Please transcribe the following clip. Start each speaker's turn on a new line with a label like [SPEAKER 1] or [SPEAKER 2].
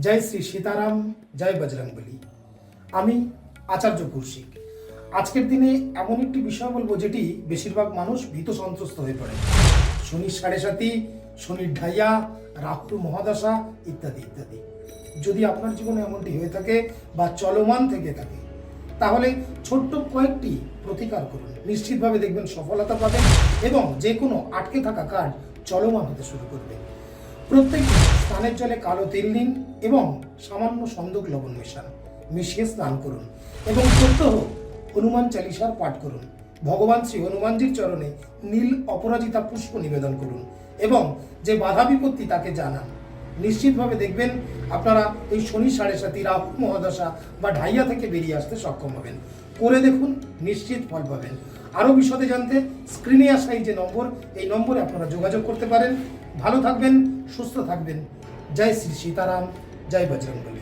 [SPEAKER 1] জয় শ্রী সীতারাম, জয় বজরংবলী। আমি আচার্য কৌশিক। আজকের দিনে এমন একটি বিষয় বলব যেটি বেশিরভাগ মানুষ ভীত সন্ত্রস্ত হয়ে পড়ে। শনির সাড়ে সাতি, শনির ঢাইয়া, রাহুর মহাদশা ইত্যাদি ইত্যাদি। যদি আপনার জীবনে এমনটি হয়ে থাকে বা চলমান থেকে থাকে, তাহলে ছোট্ট কয়েকটি প্রতিকার করুন। নিশ্চিতভাবে দেখবেন সফলতা পাবেন এবং যে কোনো আটকে থাকা কাজ চলমান হতে শুরু করবে। প্রত্যেক স্নানের জলে কালো তেল নিন এবং সামান্য সন্দক লবণ মেশান। মিশিয়ে স্নান করুন এবং প্রত্যহ হনুমান চালিসার পাঠ করুন। ভগবান শ্রী হনুমানজির চরণে নীল অপরাজিতা পুষ্প নিবেদন করুন এবং যে বাধা বিপত্তি তাকে জানান। নিশ্চিতভাবে দেখবেন আপনারা এই শনি সাড়ে সাতি রাহু মহাদশা বা ঢাইয়া থেকে বেরিয়ে আসতে সক্ষম হবেন। করে দেখুন, নিশ্চিত ফল পাবেন। আরও বিশদে জানতে স্ক্রিনে আসা এই যে নম্বর, এই নম্বরে আপনারা যোগাযোগ করতে পারেন। ভালো থাকবেন, সুস্থ থাকবেন। জয় শ্রী সীতারাম, জয় বজরঙ্গলী